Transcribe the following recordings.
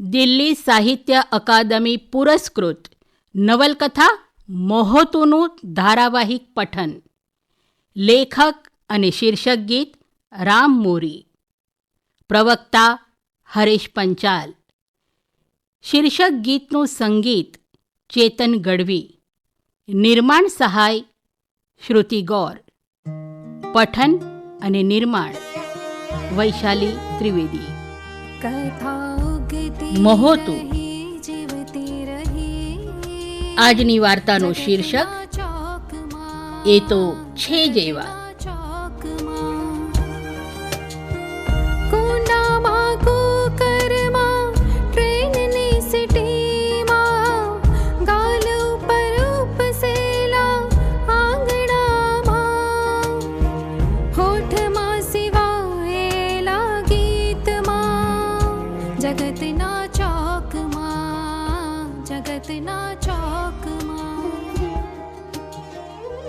દિલ્હી સાહિત્ય અકાદમી પુરસ્કૃત. નવલકથા મોહતુનું ધારાવાહિક પઠન. લેખક અને શીર્ષક ગીત રામ મોરી. પ્રવક્તા હરેશ પંચાલ. શીર્ષક ગીતનું સંગીત ચેતન ગઢવી. નિર્માણ સહાય શ્રુતિ ગૌર. પઠન અને નિર્માણ વૈશાલી ત્રિવેદી. મહોતુ. આજની વાર્તાનું શીર્ષક એ તો છે જ એવા.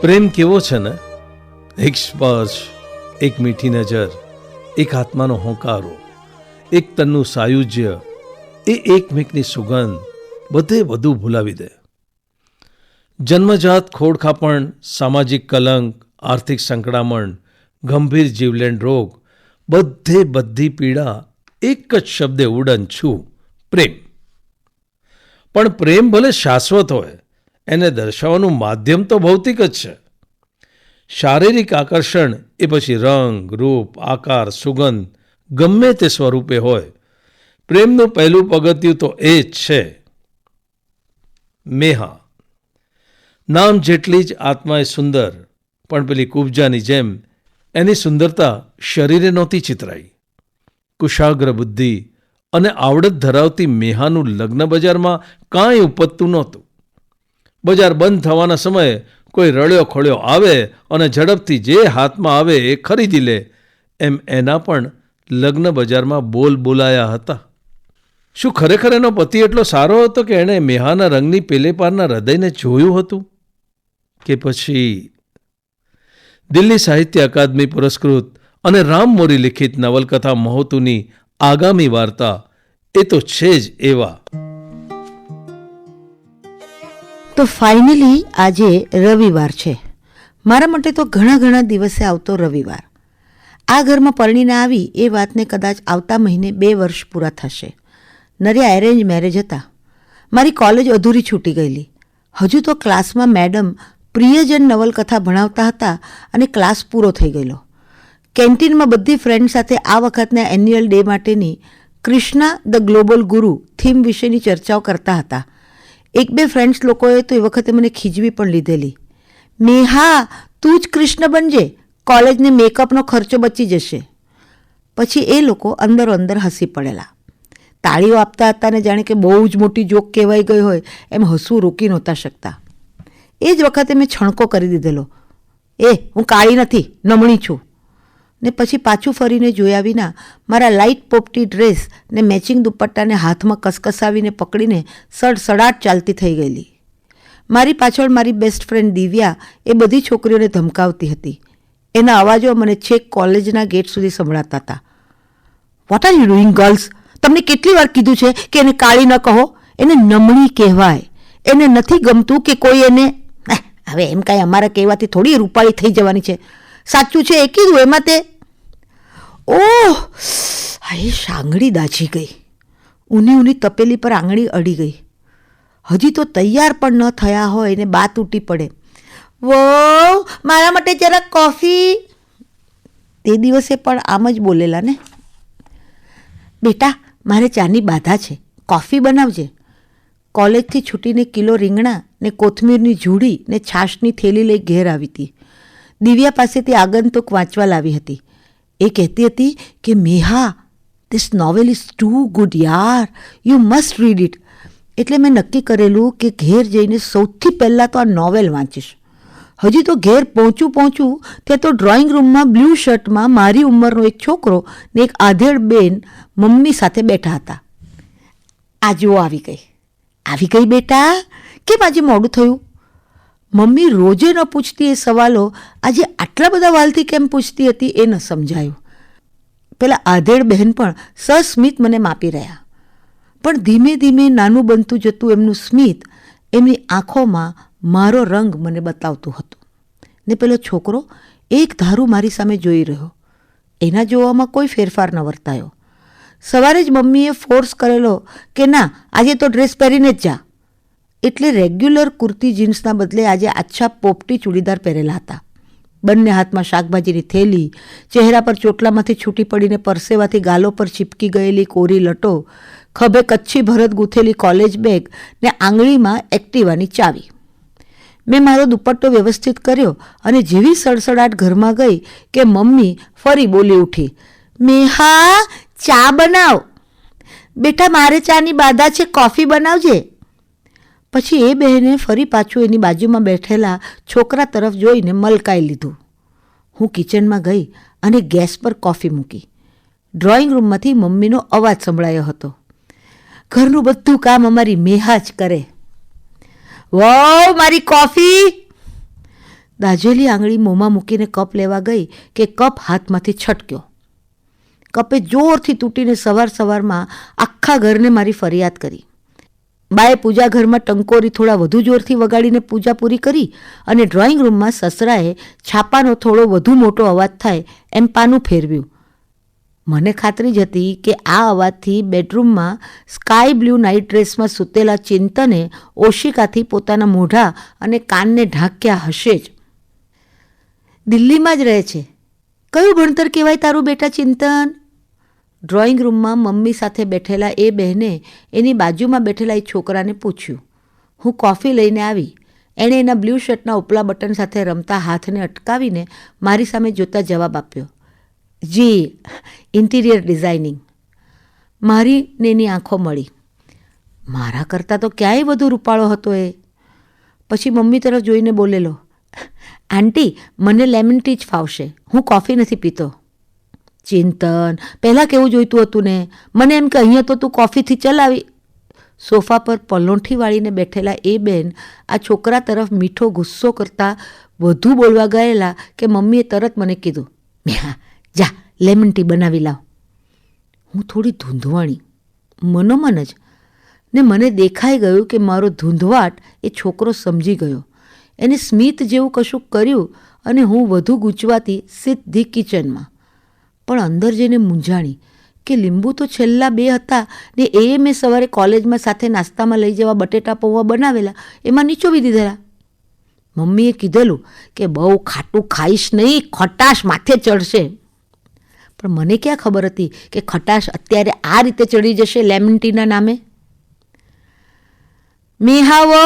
પ્રેમ કેવો છે ને? એક સ્પર્શ, એક મીઠી નજર, એક આત્માનો હોંકારો, એક તનનું સાયુજ્ય, એ એકમેકની સુગંધ, બધે બધું ભૂલાવી દે. જન્મજાત ખોડખાપણ સામાજિક કલંક, આર્થિક સંકળામણ, ગંભીર જીવલેણ રોગ, બધે બધી પીડા એક જ શબ્દે ઉડન છું, પ્રેમ. પણ પ્રેમ ભલે શાશ્વત હોય એને દર્શાવવાનું માધ્યમ તો ભૌતિક જ છે. શારીરિક આકર્ષણ એ પછી રંગ, રૂપ, આકાર, સુગંધ ગમે તે સ્વરૂપે હોય. પ્રેમનું પહેલું પગથિયું તો એ જ છે. મેહા. નામ જેટલી જ આત્માએ સુંદર, પણ પેલી કુબજાની જેમ એની સુંદરતા શરીરે નહોતી ચિતરાઈ. કુશાગ્ર બુદ્ધિ અને આવડત ધરાવતી મેહાનું લગ્ન બજારમાં કાંઈ ઉપજતું નહોતું. બજાર બંધ થવાના સમયે કોઈ રળ્યો ખોળ્યો આવે અને ઝડપથી જે હાથમાં આવે એ ખરીદી લે, એમ એના પણ લગ્ન બજારમાં બોલ બોલાયા હતા. શું ખરેખર એનો પતિ એટલો સારો હતો કે એણે મેહાના રંગની પેલે પારના હૃદયને જોયું હતું? કે પછી દિલ્હી સાહિત્ય અકાદમી પુરસ્કૃત અને રામ મોરી લિખિત નવલકથા મહોતુની આગામી વાર્તા એ તો છે જ એવા. તો ફાઇનલી આજે રવિવાર છે. મારા માટે તો ઘણા ઘણા દિવસે આવતો રવિવાર. આ ઘરમાં પરણીને આવી એ વાતને કદાચ આવતા મહિને બે વર્ષ પૂરા થશે. નર્યા એરેન્જ મેરેજ હતા. મારી કોલેજ અધૂરી છૂટી ગયેલી. હજુ તો ક્લાસમાં મેડમ પ્રિયજન નવલકથા ભણાવતા હતા અને ક્લાસ પૂરો થઈ ગયેલો. કેન્ટીનમાં બધી ફ્રેન્ડ સાથે આ વખતના એન્યુઅલ ડે માટેની Krishna the global guru theme વિશેની ચર્ચાઓ કરતા હતા. એક બે ફ્રેન્ડ્સ લોકોએ તો એ વખતે મને ખીજવી પણ લીધેલી. નેહા, તું જ કૃષ્ણ બનજે કોલેજને મેકઅપનો ખર્ચો બચી જશે. પછી એ લોકો અંદરો અંદર હસી પડેલા. તાળીઓ આપતા હતા ને જાણે કે બહુ જ મોટી જોક કહેવાઈ ગઈ હોય, એમ હસવું રોકી નહોતા શકતા. એ જ વખતે મેં છણકો કરી દીધેલો. એ, હું કાળી નથી, નમણી છું. ને પછી પાછું ફરીને જોયા વિના મારા લાઇટ પોપટી ડ્રેસ ને મેચિંગ દુપટ્ટાને હાથમાં કસકસાવીને પકડીને સડસડાટ ચાલતી થઈ ગયેલી. મારી પાછળ મારી બેસ્ટ ફ્રેન્ડ દિવ્યા એ બધી છોકરીઓને ધમકાવતી હતી. એના અવાજો મને છેક કોલેજના ગેટ સુધી સંભળાતા હતા. What are you doing girls તમને કેટલી વાર કીધું છે કે એને કાળી ન કહો? એને નમણી કહેવાય. એને નથી ગમતું કે કોઈ એને હવે એમ કાંઈ અમારા કહેવાથી થોડી રૂપાળી થઈ જવાની છે. સાચું છે એ કીધું એમાં તે. ઓહ અરે સાંગળી દાઝી ગઈ. ઊની ઊની તપેલી પર આંગળી અડી ગઈ. હજી તો તૈયાર પણ ન થયા હોય ને બા તૂટી પડે. વો મારા માટે જરાક કોફી. તે દિવસે પણ આમ જ બોલેલા ને. બેટા, મારે ચાની બાધા છે. કોફી બનાવજે. કોલેજથી છૂટીને કિલો રીંગણા ને કોથમીરની ઝૂડી ને છાશની થેલી લઈ ઘેર આવી હતી. દિવ્યા પાસેથી આગંતુક વાંચવા લાવી હતી. એ કહેતી હતી કે, Meha this novel is too good યાર યુ મસ્ટ રીડ ઇટ એટલે મેં નક્કી કરેલું કે ઘેર જઈને સૌથી પહેલાં તો આ નોવેલ વાંચીશ. હજી તો ઘેર પહોંચું પહોંચું ત્યાં તો ડ્રોઈંગ રૂમમાં બ્લુ શર્ટમાં મારી ઉંમરનો એક છોકરો ને એક આધેડ બેન મમ્મી સાથે બેઠા હતા. આ જુઓ, આવી ગઈ. આવી ગઈ બેટા? કેમ આજે મોડું થયું? મમ્મી રોજે ન પૂછતી એ સવાલો, આજે આટલા બધા વાલથી કેમ પૂછતી હતી એ ન સમજાયું. પેલા આધેડ બહેન પણ સસ્મિત મને માપી રહ્યા. પણ ધીમે ધીમે નાનું બનતું જતું એમનું સ્મિત એમની આંખોમાં મારો રંગ મને બતાવતું હતું. ને પેલો છોકરો એક ધારું મારી સામે જોઈ રહ્યો. એના જોવામાં કોઈ ફેરફાર ન વર્તાયો. સવારે જ મમ્મીએ ફોર્સ કરેલો કે ના, આજે તો ડ્રેસ પહેરીને જ જા. એટલે રેગ્યુલર કુર્તી જીન્સના બદલે આજે આછા પોપટી ચૂડીદાર પહેરેલા હતા. બંને હાથમાં શાકભાજીની થેલી, ચહેરા પર ચોટલામાંથી છૂટી પડીને પરસેવાથી ગાલો પર ચીપકી ગયેલી કોરી લટો, ખભે કચ્છી ભરત ગૂંથેલી કોલેજ બેગ ને આંગળીમાં એક્ટિવાની ચાવી. મેં મારો દુપટ્ટો વ્યવસ્થિત કર્યો અને જેવી સડસડાટ ઘરમાં ગઈ કે મમ્મી ફરી બોલી ઉઠી, મેહા, ચા બનાવ. બેટા, મારે ચાની બાધા છે, કોફી બનાવજે. પછી એ બહેને ફરી પાછું એની બાજુમાં બેઠેલા છોકરા તરફ જોઈને મલકાઈ લીધું. હું કિચનમાં ગઈ અને ગેસ પર કોફી મૂકી. ડ્રોઈંગ રૂમમાંથી મમ્મીનો અવાજ સંભળાયો હતો. ઘરનું બધું કામ અમારી મેહા જ કરે. વાવ, મારી કોફી! દાજેલી આંગળી મોંમાં મૂકીને કપ લેવા ગઈ કે કપ હાથમાંથી છટક્યો. કપે જોરથી તૂટીને સવાર સવારમાં આખા ઘરને મારી ફરિયાદ કરી. બાએ પૂજા ઘરમાં ટંકોરી થોડા વધુ જોરથી વગાડીને પૂજા પૂરી કરી અને ડ્રોઈંગ રૂમમાં સસરાએ છાપાનો થોડો વધુ મોટો અવાજ થાય એમ પાનું ફેરવ્યું. મને ખાતરી જ હતી કે આ અવાજથી બેડરૂમમાં સ્કાય બ્લુ નાઇટ ડ્રેસમાં સૂતેલા ચિંતને ઓશિકાથી પોતાના મોઢા અને કાનને ઢાંક્યા હશે જ. દિલ્હીમાં જ રહે છે. કયું ભણતર કહેવાય તારું બેટા ચિંતન? ડ્રોઈંગ રૂમમાં મમ્મી સાથે બેઠેલા એ બહેને એની બાજુમાં બેઠેલા એ છોકરાને પૂછ્યું, હું કોફી લઈને આવી? એણે એના બ્લુ શર્ટના ઉપલા બટન સાથે રમતા હાથને અટકાવીને મારી સામે જોતા જવાબ આપ્યો, જી, ઇન્ટિરિયર ડિઝાઇનિંગ. મારી ને એની આંખો મળી. મારા કરતાં તો ક્યાંય વધુ રૂપાળો હતો એ? પછી મમ્મી તરફ જોઈને બોલેલો, આંટી, મને લેમન ટી જ ફાવશે. હું કોફી નથી પીતો. ચિંતન. પહેલાં કેવું જોઈતું હતું ને, મને એમ કે અહીંયા તો તું કોફીથી ચલાવી. સોફા પર પલોઠી વાળીને બેઠેલા એ બેન આ છોકરા તરફ મીઠો ગુસ્સો કરતાં વધુ બોલવા ગયેલા કે મમ્મીએ તરત મને કીધું મેહા જા, લેમન ટી બનાવી લાવ. હું થોડી ધૂંધવાણી, મનોમન જ, ને મને દેખાઈ ગયું કે મારો ધૂંધવાટ એ છોકરો સમજી ગયો. એને સ્મિત જેવું કશું કર્યું અને હું વધુ ગૂંચવાતી સીધી કિચનમાં. પણ અંદર જઈને મૂંઝાણી કે લીંબુ તો છેલ્લા બે હતા ને એ મેં સવારે કોલેજમાં સાથે નાસ્તામાં લઈ જવા બટેટા પૌવા બનાવેલા, એમાં નીચોવી દીધેલા. મમ્મીએ કીધેલું કે બહુ ખાટું ખાઈશ નહીં, ખટાશ માથે ચડશે. પણ મને ક્યાં ખબર હતી કે ખટાશ અત્યારે આ રીતે ચડી જશે લેમન ટીના નામે? મેહાવો,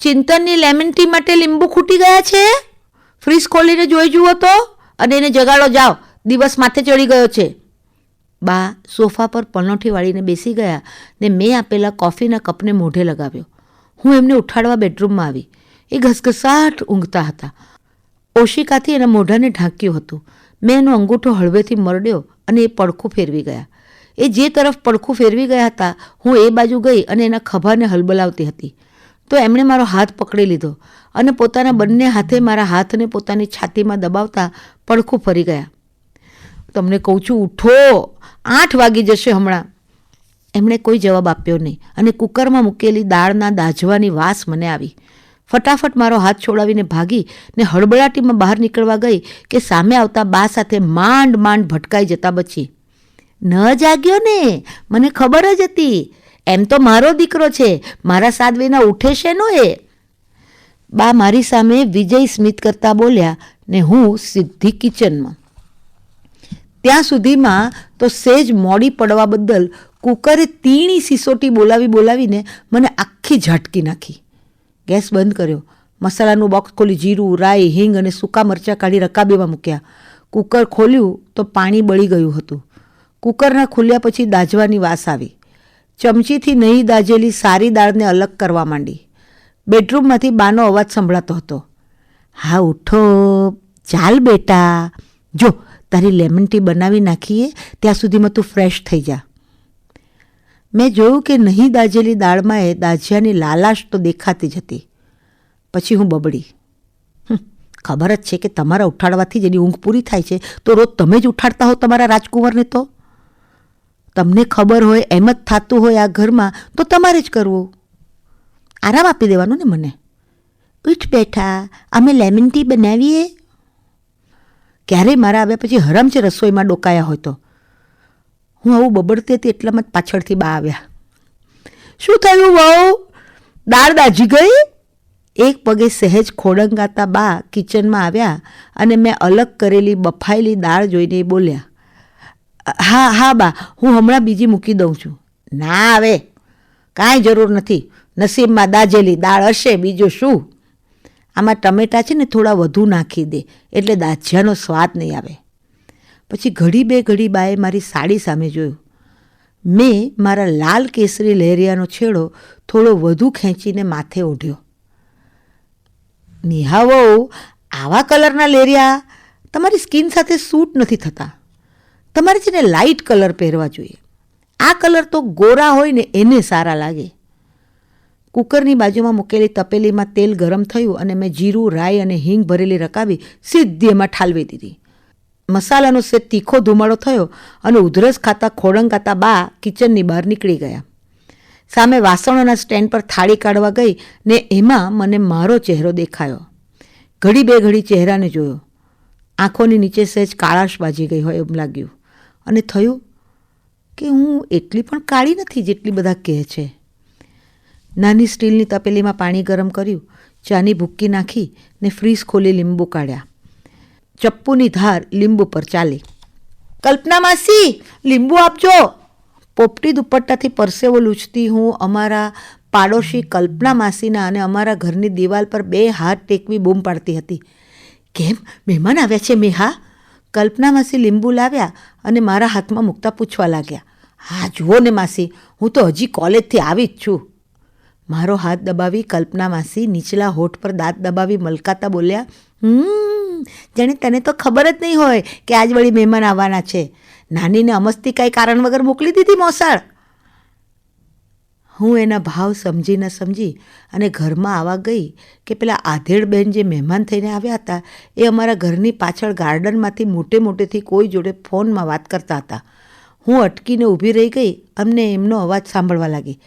ચિંતનની લેમન ટી માટે લીંબુ ખૂટી ગયા છે? ફ્રીજ ખોલીને જોઈ જુઓ તો, અને એને જગાડો, જાઓ. દિવસ માથે ચડી ગયો છે. બા સોફા પર પલોઠી વાળીને બેસી ગયા ને મેં આપેલા કોફીના કપને મોઢે લગાવ્યો. હું એમને ઉઠાડવા બેડરૂમમાં આવી. એ ઘસઘસાટ ઊંઘતા હતા. ઓશિકાથી એના મોઢાને ઢાંક્યું હતું. મેં એનો અંગૂઠો હળવેથી મરડ્યો અને એ પડખું ફેરવી ગયા. એ જે તરફ પડખું ફેરવી ગયા હતા, હું એ બાજુ ગઈ અને એના ખભાને હલબલાવતી હતી. તો એમણે મારો હાથ પકડી લીધો અને પોતાના બંને હાથે મારા હાથને પોતાની છાતીમાં દબાવતા પડખું ફરી ગયા. તમને કહું છું, ઉઠો. આઠ વાગી જશે હમણાં. એમણે કોઈ જવાબ આપ્યો નહીં. અને કુકરમાં મૂકેલી દાળના દાજવાની વાસ મને આવી. ફટાફટ મારો હાથ છોડાવીને ભાગી ને હળબળાટીમાં બહાર નીકળવા ગઈ કે સામે આવતા બા સાથે માંડ માંડ ભટકાઈ જતા બચી. ન જાગ્યો ને? મને ખબર જ હતી. એમ તો મારો દીકરો છે. મારા સાદ વિના ઉઠે છે નો એ? બા મારી સામે વિજય સ્મિત કરતા બોલ્યા ને હું સીધી કિચનમાં. ત્યાં સુધીમાં તો સેજ મોડી પડવા બદલ કુકરે તીણી સિસોટી બોલાવી બોલાવીને મને આખી ઝાટકી નાખી. ગેસ બંધ કર્યો. મસાલાનું બોક્સ ખોલી જીરું, રાઈ, હિંગ અને સૂકા મરચાં કાઢી રકાબીમાં મૂક્યા. કુકર ખોલ્યું તો પાણી બળી ગયું હતું. કુકરના ખુલ્યા પછી દાજવાની વાસ આવી. ચમચીથી નહીં દાજેલી સારી દાળને અલગ કરવા માંડી. બેડરૂમમાંથી બાનો અવાજ સંભળાતો હતો. હા, ઉઠો. ચાલ બેટા. જો તારી લેમન ટી બનાવી નાખીએ ત્યાં સુધીમાં તું ફ્રેશ થઈ જા. મેં જોયું કે નહીં દાજેલી દાળમાં એ દાજિયાની લાલાશ તો દેખાતી જ હતી. પછી હું બબડી. "હમ, ખબર જ છે કે તમારા ઉઠાડવાથી જેની ઊંઘ પૂરી થાય છે. તો રોજ તમે જ ઉઠાડતા હો તમારા રાજકુંવરને તો? તમને ખબર હોય એમ જ થતું હોય આ ઘરમાં તો તમારે જ કરવું. આરામ આપી દેવાનો ને મને. ઉઠ બેઠા અમે લેમન ટી બનાવીએ ક્યારેય મારા આવ્યા પછી હરામ છે રસોઈમાં ડોકાયા હોય તો. હું આવું બબડતી હતી એટલામાં જ પાછળથી બા આવ્યા. શું થયું વહુ? દાળ દાજી ગઈ? એક પગે સહેજ ખોડંગાતા બા કિચનમાં આવ્યા અને મેં અલગ કરેલી બફાયેલી દાળ જોઈને બોલ્યા, હા હા બા, હું હમણાં બીજી મૂકી દઉં છું. ના આવે, કાંઈ જરૂર નથી. નસીબમાં દાજેલી દાળ હશે, બીજું શું? આમાં ટમેટાં છે ને થોડા વધુ નાખી દે, એટલે દાજિયાનો સ્વાદ નહીં આવે. પછી ઘડી બે ઘડી બાએ મારી સાડી સામે જોયું. મેં મારા લાલ કેસરી લહેરિયાનો છેડો થોડો વધુ ખેંચીને માથે ઓઢ્યો. નિહાવો, આવા કલરના લેરિયા તમારી સ્કિન સાથે સૂટ નથી થતા. તમારે છે ને લાઇટ કલર પહેરવા જોઈએ. આ કલર તો ગોરા હોય ને એને સારા લાગે. કુકરની બાજુમાં મૂકેલી તપેલીમાં તેલ ગરમ થયું અને મેં જીરું, રાઈ અને હિંગ ભરેલી રકાવી સીધી એમાં ઠાલવી દીધી. મસાલાનો સે તીખો ધુમાડો થયો અને ઉધરસ ખાતા ખોડંગાતા બા કિચનની બહાર નીકળી ગયા. સામે વાસણોના સ્ટેન્ડ પર થાળી કાઢવા ગઈ ને એમાં મને મારો ચહેરો દેખાયો. ઘડી બે ઘડી ચહેરાને જોયો. આંખોની નીચે સહેજ કાળાશ બાજી ગઈ હોય એમ લાગ્યું. અને થયું કે હું એટલી પણ કાળી નથી જેટલી બધા કહે છે. નાની સ્ટીલની તપેલીમાં પાણી ગરમ કર્યું, ચાની ભૂક્કી નાખી ને ફ્રીઝ ખોલી લીંબુ કાઢ્યા. ચપ્પુની ધાર લીંબુ પર ચાલી. કલ્પના માસી, લીંબુ આપજો. પોપટી દુપટ્ટાથી પરસેવો લૂછતી હું અમારા પાડોશી કલ્પના માસીના અને અમારા ઘરની દિવાલ પર બે હાથ ટેકવી બૂમ પાડતી હતી. કેમ? મહેમાન આવ્યા છે મેહા? કલ્પના માસી લીંબુ લાવ્યા અને મારા હાથમાં મૂકતા પૂછવા લાગ્યા. હા, જુઓ ને માસી, હું તો હજી કોલેજથી આવી જ છું. મારો હાથ દબાવી કલ્પના માસી નીચલા હોઠ પર દાંત દબાવી મલકાતા બોલ્યા, હમ, જાણે તને તો ખબર જ નહીં હોય કે આજ વળી મહેમાન આવવાના છે. નાનીને અમસ્તી કાંઈ કારણ વગર મોકલી દીધી મોસાળ. હું એના ભાવ સમજી ન સમજી અને ઘરમાં આવવા ગઈ કે પેલા આધેડ બેન જે મહેમાન થઈને આવ્યા હતા, એ અમારા ઘરની પાછળ ગાર્ડનમાંથી મોટે મોટેથી કોઈ જોડે ફોનમાં વાત કરતા હતા. હું અટકીને ઊભી રહી ગઈ અમને એમનો અવાજ સાંભળવા લાગી.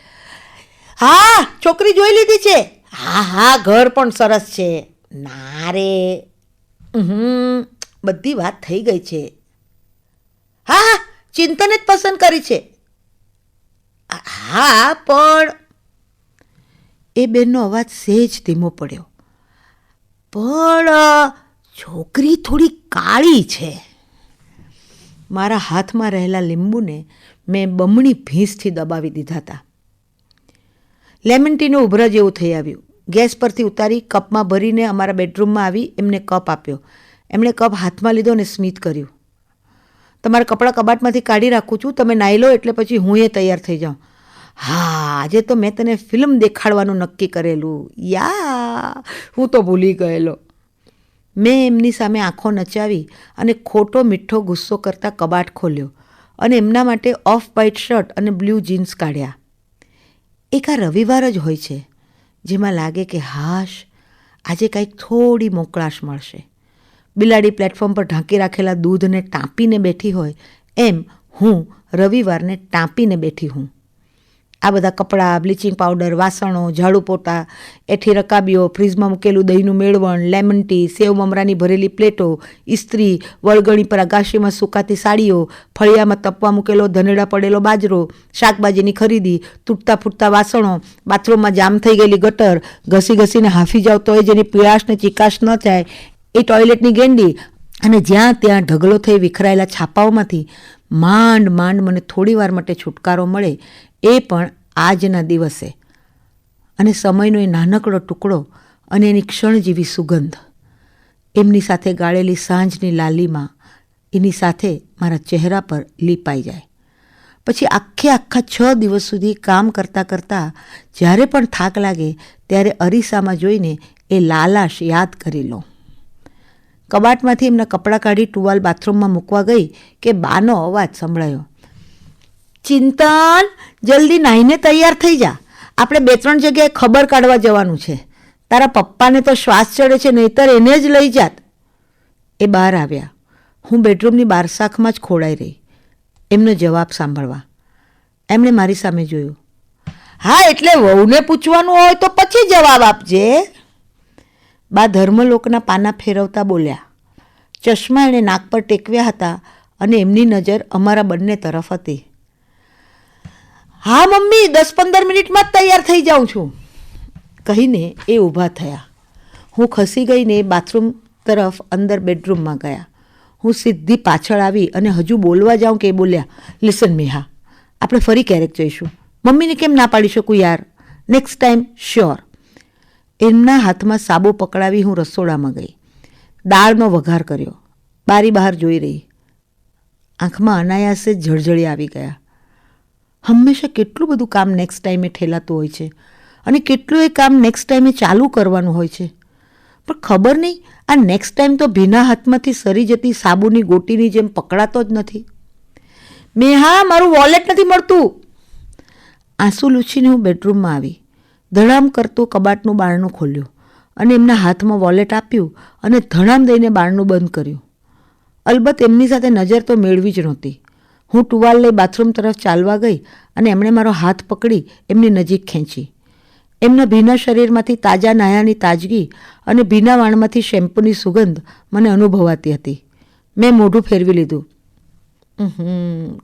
હા, છોકરી જોઈ લીધી છે. હા હા, ઘર પણ સરસ છે. ના રે. હમ બધી વાત થઈ ગઈ છે. હા હા, ચિંતને જ પસંદ કરી છે. હા, પણ એ બેનનો અવાજ સહેજ ધીમો પડ્યો. પણ છોકરી થોડી કાળી છે. મારા હાથમાં રહેલા લીંબુને મેં બમણી ભીંસથી દબાવી દીધા હતા. લેમન ટીનું ઉભરા જેવું થઈ આવ્યું. ગેસ પરથી ઉતારી કપમાં ભરીને અમારા બેડરૂમમાં આવી એમને કપ આપ્યો. એમણે કપ હાથમાં લીધો અને સ્મિત કર્યું. તમારા કપડાં કબાટમાંથી કાઢી રાખું છું. તમે નાહી લો એટલે પછી હું એ તૈયાર થઈ જાઉં. હા, આજે તો મેં તને ફિલ્મ દેખાડવાનું નક્કી કરેલું. યા, હું તો ભૂલી ગયેલો. મેં એમની સામે આંખો નચાવી અને ખોટો મીઠો ગુસ્સો કરતાં કબાટ ખોલ્યો અને એમના માટે ઓફ વ્હાઇટ શર્ટ અને બ્લુ જીન્સ કાઢ્યા. એક આ રવિવાર જ હોય છે, જેમાં લાગે કે હાશ, આજે કંઈક થોડી મોકળાશ મળશે. બિલાડી પ્લેટફોર્મ પર ઢાંકી રાખેલા દૂધને ટાંપીને બેઠી હોય, એમ હું રવિવારને ટાંપીને બેઠી હું. આ બધા કપડાં બ્લીચિંગ પાવડર વાસણો, ઝાડુ પોતા, એઠી રકાબીઓ ફ્રીજમાં મૂકેલું દહીંનું મેળવણ લેમન ટી સેવ મમરાની ભરેલી પ્લેટો, ઇસ્ત્રી વળગણી પર અગાશીમાં સુકાતી સાડીઓ, ફળિયામાં તપવા મૂકેલો ધનેડા પડેલો બાજરો, શાકભાજીની ખરીદી, તૂટતા ફૂટતા વાસણો, બાથરૂમમાં જામ થઈ ગયેલી ગટર, ઘસી ઘસીને હાંફી જાવ તોય જેની પીળાશ ને ચીકાશ ન થાય, એ ટોયલેટની ગેંડી અને જ્યાં ત્યાં ઢગલો થઈ વિખરાયેલા છાપાઓમાંથી માંડ માંડ મને થોડી વાર માટે છુટકારો મળે એ પણ આજના દિવસે. અને સમયનો એ નાનકડો ટુકડો અને એની ક્ષણ જેવી સુગંધ. એમની સાથે ગાળેલી સાંજની લાલીમાં એની સાથે મારા ચહેરા પર લીપાઈ જાય. પછી આખે આખા છ દિવસ સુધી કામ કરતાં કરતાં જ્યારે પણ થાક લાગે ત્યારે અરીસામાં જોઈને એ લાલાશ યાદ કરી લો કબાટમાંથી એમના કપડાં કાઢી ટુવાલ બાથરૂમમાં મૂકવા ગઈ કે બાનો અવાજ સંભળાયો. ચિંતન, જલ્દી નાહીને તૈયાર થઈ જા. આપણે બે ત્રણ જગ્યાએ ખબર કાઢવા જવાનું છે. તારા પપ્પાને તો શ્વાસ ચડે છે, નહીતર એને જ લઈ જાત. એ બહાર આવ્યા. હું બેડરૂમની બારસાખમાં જ ખોડાઈ રહી. એમનો જવાબ સાંભળવા. એમણે મારી સામે જોયું. હા, એટલે વહુને પૂછવાનું હોય તો પછી જવાબ આપજે. બા ધર્મલોકના પાના ફેરવતા બોલ્યા. ચશ્મા એણે નાક પર ટેકવ્યા હતા અને એમની નજર અમારા બંને તરફ હતી. હા, મમ્મી, દસ પંદર મિનિટમાં જ તૈયાર થઈ જાઉં છું. કહીને એ ઊભા થયા. હું ખસી ગઈને બાથરૂમ તરફ અંદર બેડરૂમમાં ગયા. હું સીધી પાછળ આવી અને હજુ બોલવા જાઉં કે બોલ્યા લિસન મેહા આપણે ફરી ક્યારેક જઈશું. મમ્મીને કેમ ના પાડી શકું યાર? નેક્સ્ટ ટાઈમ શ્યોર એમના હાથમાં સાબો પકડાવી હું રસોડામાં ગઈ. દાળનો વઘાર કર્યો. બારી બહાર જોઈ રહી. આંખમાં અનાયાસે જળજળી આવી ગયા. હંમેશા કેટલું બધું કામ નેક્સ્ટ ટાઈમે ઠેલાતું હોય છે. અને કેટલું એ કામ નેક્સ્ટ ટાઈમે ચાલુ કરવાનું હોય છે. પણ ખબર નહીં, આ નેક્સ્ટ ટાઈમ તો ભીના હાથમાંથી સરી જતી સાબુની ગોટીની જેમ પકડાતો જ નથી. મેં હા, મારું વોલેટ નથી મળતું. આંસુ લૂછીને હું બેડરૂમમાં આવી. ધડામ કરતું કબાટનું બારણું ખોલ્યું અને એમના હાથમાં વોલેટ આપ્યું અને ધણામ દઈને બારણું બંધ કર્યું. અલબત્ત એમની સાથે નજર તો મેળવી જ નહોતી. હું ટુવાલ લઈ બાથરૂમ તરફ ચાલવા ગઈ અને એમણે મારો હાથ પકડી એમની નજીક ખેંચી. એમના ભીના શરીરમાંથી તાજા નાયાની તાજગી અને ભીના વાણમાંથી શેમ્પૂની સુગંધ મને અનુભવાતી હતી. મેં મોઢું ફેરવી લીધું.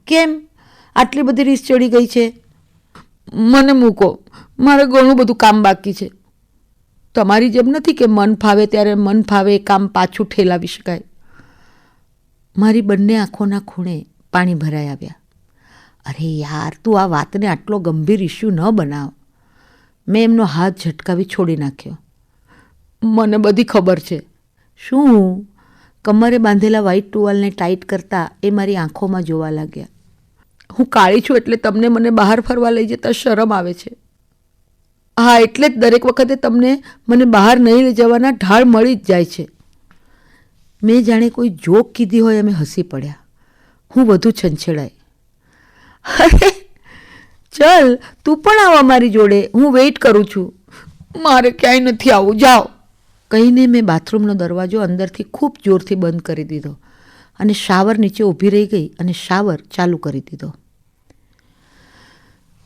કેમ? આટલી બધી રીસ ચડી ગઈ છે? મને મૂકો. મારે ઘણું બધું કામ બાકી છે. તમારી જેમ નથી કે મન ફાવે ત્યારે મન ફાવે કામ પાછું ઠેલાવી શકાય. મારી બંને આંખોના ખૂણે પાણી ભરાઈ આવ્યા. અરે યાર, તું આ વાતને આટલો ગંભીર ઇશ્યુ ન બનાવ. મેં એમનો હાથ ઝટકાવી છોડી નાખ્યો. મને બધી ખબર છે. શું? કમરે બાંધેલા વ્હાઈટ ટુવાલને ટાઈટ કરતા એ મારી આંખોમાં જોવા લાગ્યા. હું કાળી છું એટલે તમને મને બહાર ફરવા લઈ જતા શરમ આવે છે. હા, એટલે જ દરેક વખતે તમને મને બહાર નહીં લઈ જવાના ઢાળ મળી જ જાય છે. મેં જાણે કોઈ જોક કીધી હોય અમે હસી પડ્યા. હું વધુ છંછેડાઈ. ચલ, તું પણ આવ અમારી જોડે. હું વેઇટ કરું છું. મારે ક્યાંય નથી આવવું જાઓ. કહીને મેં બાથરૂમનો દરવાજો અંદરથી ખૂબ જોરથી બંધ કરી દીધો અને શાવર નીચે ઊભી રહી ગઈ અને શાવર ચાલુ કરી દીધો.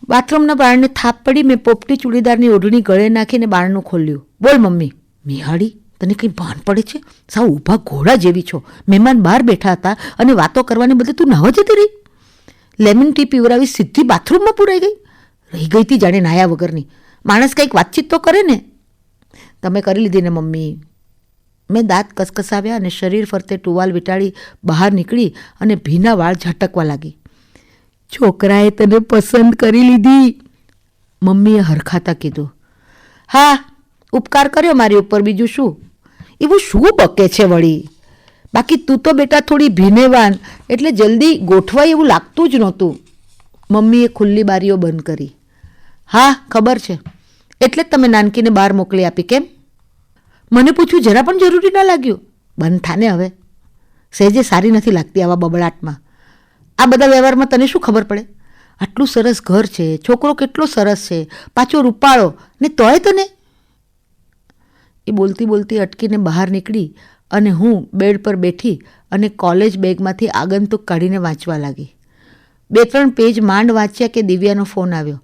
બાથરૂમના બારણે થાપ પડી મેં પોપટી ચૂડીદારની ઓઢણી ગળે નાખીને બારણું ખોલ્યું. બોલ મમ્મી મિહાડી તને કંઈ ભાન પડે છે? સાવ ઊભા ઘોડા જેવી છો. મહેમાન બહાર બેઠા હતા અને વાતો કરવાને બદલે તું નાહવા જતી રહી. લેમન ટી પીવરાવી સીધી બાથરૂમમાં પુરાઈ ગઈ. રહી ગઈ હતી જાણે નાયા વગરની. માણસ કંઈક વાતચીત તો કરે ને. તમે કરી લીધી ને મમ્મી. મેં દાંત કસકસાવ્યા અને શરીર ફરતે ટુવાલ વીંટાળી બહાર નીકળી અને ભીના વાળ ઝાટકવા લાગી. છોકરાએ તને પસંદ કરી લીધી. મમ્મીએ હરખાતા કીધું. હા, ઉપકાર કર્યો મારી ઉપર. બીજું શું? એવું શું બકે છે વળી? બાકી તું તો બેટા થોડી ભીનેવાન એટલે જલ્દી ગોઠવાય એવું લાગતું જ નહોતું. મમ્મીએ ખુલ્લી બારીઓ બંધ કરી. હા, ખબર છે. એટલે જ તમે નાનકીને બહાર મોકલી આપી કેમ? મને પૂછ્યું જરા પણ જરૂરી ન લાગ્યું. બંધ થાને હવે. સહેજે સારી નથી લાગતી આવા બબડાટમાં. આ બધા વ્યવહારમાં તને શું ખબર પડે? આટલું સરસ ઘર છે, છોકરો કેટલો સરસ છે, પાછો રૂપાળો, ને તોય તને એ બોલતી બોલતી અટકીને બહાર નીકળી અને હું બેડ પર બેઠી અને કોલેજ બેગમાંથી આગંતુક કાઢીને વાંચવા લાગી. બે ત્રણ પેજ માંડ વાંચ્યા કે દિવ્યાનો ફોન આવ્યો.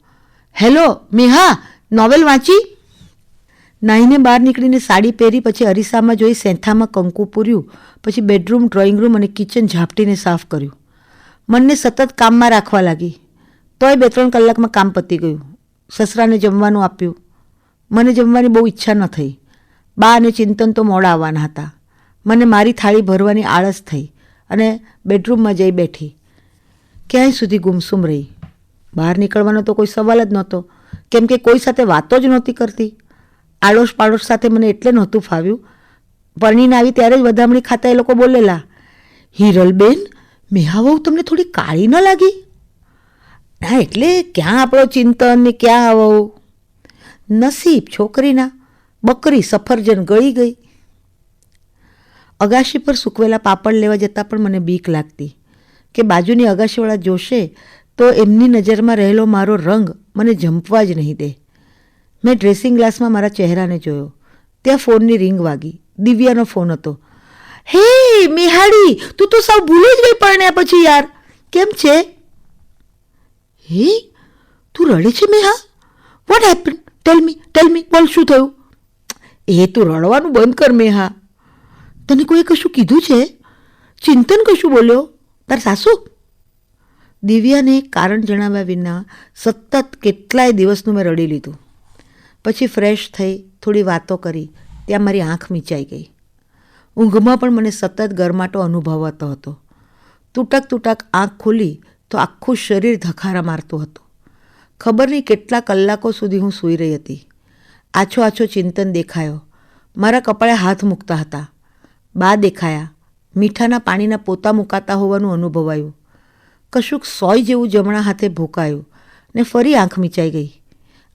હેલો મેહા નોવેલ વાંચી? નાહીને બહાર નીકળીને સાડી પહેરી પછી અરીસામાં જોઈ સેંથામાં કંકુ પૂર્યું, પછી બેડરૂમ, ડ્રોઈંગ રૂમ અને કિચન ઝાપટીને સાફ કર્યું. મનને સતત કામમાં રાખવા લાગી. તોય બે ત્રણ કલાકમાં કામ પતી ગયું. સસરાને જમવાનું આપ્યું. મને જમવાની બહુ ઈચ્છા ન થઈ. બા અને ચિંતન તો મોડા આવવાના હતા. મને મારી થાળી ભરવાની આળસ થઈ અને બેડરૂમમાં જઈ બેઠી. ક્યાંય સુધી ગુમસુમ રહી? બહાર નીકળવાનો તો કોઈ સવાલ જ નહોતો, કેમ કે કોઈ સાથે વાતો જ નહોતી કરતી. આડોશ પાડોશ સાથે મને એટલે નહોતું ફાવ્યું. પરણીને આવી ત્યારે જ વધામણી ખાતા એ લોકો બોલેલા, હિરલબેન મેહા વહુ તમને થોડી કાળી ન લાગી? ના, એટલે ક્યાં આપણો ચિંતન ને ક્યાં આવો? નસીબ, છોકરીના બકરી સફરજન ગળી ગઈ. અગાશી પર સૂકવેલા પાપડ લેવા જતાં પણ મને બીક લાગતી કે બાજુની અગાશીવાળા જોશે તો એમની નજરમાં રહેલો મારો રંગ મને જંપવા જ નહીં દે. મેં ડ્રેસિંગ ગ્લાસમાં મારા ચહેરાને જોયો. ત્યાં ફોનની રિંગ વાગી. દિવ્યાનો ફોન હતો. હે, મિહાડી, તું તો સાવ ભૂલી જ ગઈ પરણ્યા પછી યાર. કેમ છે? હે? તું રડે છે, Meha? What happen tell me tell me બોલ શું થયું? એ તો રડવાનું બંધ કર મેહા તને કોઈ કશું કીધું છે? ચિંતન કશું બોલ્યો? તાર સાસુ? દિવ્યાને કારણ જણાવ્યા વિના સતત કેટલાય દિવસનું મેં રડી લીધું. પછી ફ્રેશ થઈ થોડી વાતો કરી, ત્યાં મારી આંખ મીચાઈ ગઈ. ઊંઘમાં પણ મને સતત ગરમાટો અનુભવાતો હતો. તૂટક તૂટક આંખ ખુલી તો આખું શરીર ધખારા મારતું હતું. ખબર નહીં કેટલા કલાકો સુધી હું સૂઈ રહી હતી. આછો આછો ચિંતન દેખાયો. મારા કપાળે હાથ મૂકતા હતા. બા દેખાયા. મીઠાના પાણીના પોતા મુકાતા હોવાનું અનુભવાયું. કશુંક સોય જેવું જમણા હાથે ભોકાયું ને ફરી આંખ મીચાઈ ગઈ.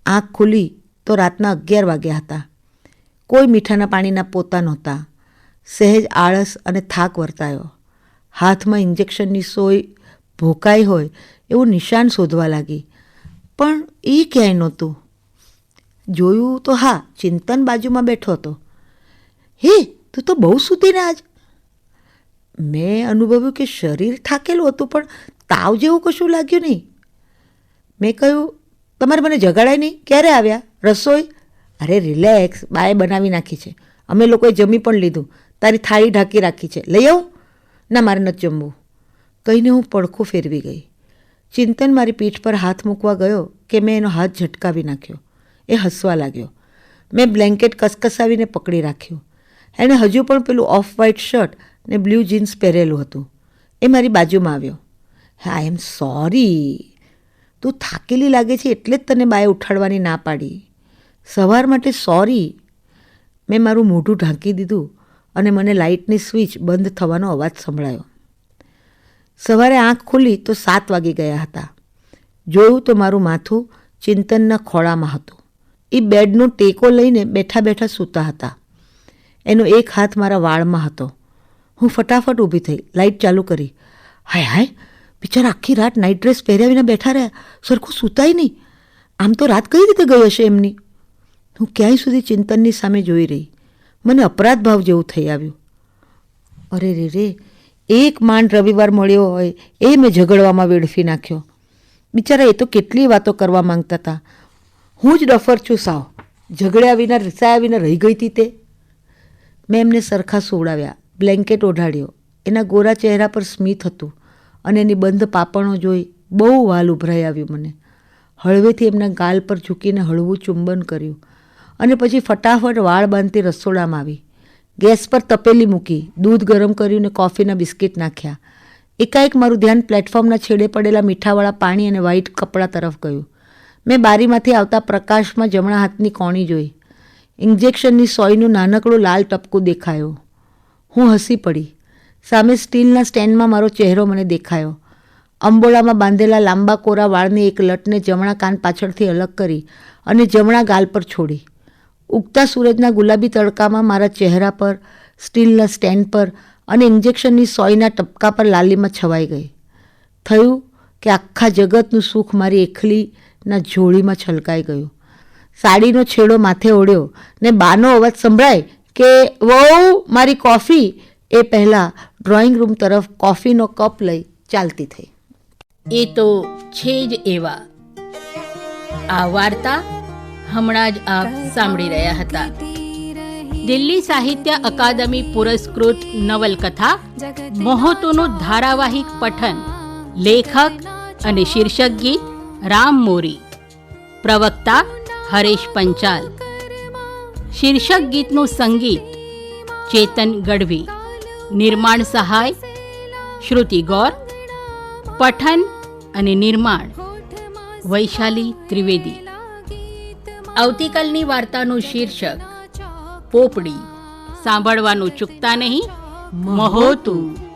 આંખ ખુલી તો રાતના અગિયાર વાગ્યા હતા. કોઈ મીઠાના પાણીના પોતા નહોતા. સહેજ આળસ અને થાક વર્તાયો. હાથમાં ઇન્જેક્શનની સોય ભોકાઈ હોય એવું નિશાન શોધવા લાગી. પણ એ ક્યાંય નહોતું? જોયું તો હા, ચિંતન બાજુમાં બેઠો હતો. હે, તું તો બહુ સુધીને આજ. મેં અનુભવ્યું કે શરીર થાકેલું હતું, પણ તાવ જેવું કશું લાગ્યું નહીં. મેં કહ્યું, તમારે મને જગાડાય નહીં? ક્યારે આવ્યા? રસોઈ? અરે, રિલેક્સ, બાએ બનાવી નાખી છે. અમે લોકોએ જમી પણ લીધું. તારી થાળી ઢાંકી રાખી છે. લઈ આવું. ના, મારે નથી જમવું. કહીને હું પડખું ફેરવી ગઈ. ચિંતન મારી પીઠ પર હાથ મૂકવા ગયો કે મેં એનો હાથ ઝટકાવી નાખ્યો. એ હસવા લાગ્યો. મેં બ્લેન્કેટ કસકસાવીને પકડી રાખ્યું. એણે હજુ પણ પેલું ઓફ વ્હાઇટ શર્ટ ને બ્લુ જીન્સ પહેરેલું હતું. એ મારી બાજુમાં આવ્યો. I am sorry. તું થાકેલી લાગે છે એટલે જ તને બાએ ઉઠાડવાની ના પાડી. સવાર માટે સોરી. મેં મારું મોઢું ઢાંકી દીધું અને મને લાઇટની સ્વિચ બંધ થવાનો અવાજ સંભળાયો. સવારે આંખ ખુલી તો સાત વાગી ગયા હતા. જોયું તો મારું માથું ચિંતનના ખોળામાં હતું. એ બેડનો ટેકો લઈને બેઠા બેઠા સૂતા હતા. એનો એક હાથ મારા વાળમાં હતો. હું ફટાફટ ઊભી થઈ લાઇટ ચાલુ કરી. હાય હાય, બિચારા આખી રાત નાઇટ ડ્રેસ પહેર્યા વિના બેઠા રહ્યા, સરખું સૂતાય નહીં. આમ તો રાત કઈ રીતે ગઈ હશે એમની? હું ક્યાંય સુધી ચિંતનની સામે જોઈ રહી. મને અપરાધ ભાવ જેવું થઈ આવ્યું. અરે રે રે, એક માંડ રવિવાર મળ્યો હોય, એ મેં ઝઘડવામાં વેડફી નાખ્યો. બિચારા એ તો કેટલી વાતો કરવા માંગતા હતા. હું જ ડફર છું સાવ. ઝઘડ્યા વિના, રિસાયા વિના રહી ગઈ હતી તે. મેં એમને સરખા સુવડાવ્યા, બ્લેન્કેટ ઓઢાડ્યો. એના ગોરા ચહેરા પર સ્મિત હતું અને એની બંધ પાપણો જોઈ બહુ વાલ ઉભરાઈ આવ્યું મને. હળવેથી એમના ગાલ પર ઝૂકીને હળવું ચુંબન કર્યું અને પછી ફટાફટ વાળ બાંધતી રસોડામાં આવી. ગેસ પર તપેલી મૂકી, દૂધ ગરમ કર્યું ને કોફીના બિસ્કિટ નાખ્યા. એકાએક મારું ધ્યાન પ્લેટફોર્મના છેડે પડેલા મીઠાવાળા પાણી અને વ્હાઈટ કપડાં તરફ ગયું. મેં બારીમાંથી આવતા પ્રકાશમાં જમણા હાથની કોણી જોઈ. ઇન્જેક્શનની સોયનું નાનકડું લાલ ટપકું દેખાયું. હું હસી પડી. સામે સ્ટીલના સ્ટેન્ડમાં મારો ચહેરો મને દેખાયો. અંબોળામાં બાંધેલા લાંબા કોરા વાળની એક લટને જમણા કાન પાછળથી અલગ કરી અને જમણા ગાલ પર છોડી. ઉગતા સૂરજના ગુલાબી તડકામાં મારા ચહેરા પર, સ્ટીલના સ્ટેન્ડ પર અને ઇન્જેક્શનની સોયના ટપકા પર લાલીમાં છવાઈ ગઈ. થયું કે આખા જગતનું સુખ મારી એકલીના જોડીમાં છલકાઈ ગયું. સાડીનો છેડો માથે ઓળ્યો ને બાનો અવાજ સંભળાય કે, વહુ, મારી કોફી. એ પહેલાં ડ્રોઈંગ રૂમ તરફ કોફીનો કપ લઈ ચાલતી થઈ. એ તો છે જ એવા. આ વાર્તા હમણાં જ આપ સાંભળી રહ્યા હતા. દિલ્હી સાહિત્ય અકાદમી પુરસ્કૃત નવલકથા મોહતોનું ધારાવાહિક પઠન, લેખક અને શીર્ષક ગીત રામ મોરી પ્રવક્તા હરેશ પંચાલ શીર્ષક ગીતનું સંગીત ચેતન ગઢવી નિર્માણ સહાય શ્રુતિ ગૌર પઠન અને નિર્માણ વૈશાલી ત્રિવેદી। આવતીકાલની વાર્તાનું શીર્ષક, પોપડી, સાંભળવાનું ચૂકતા નહીં, મહોતું।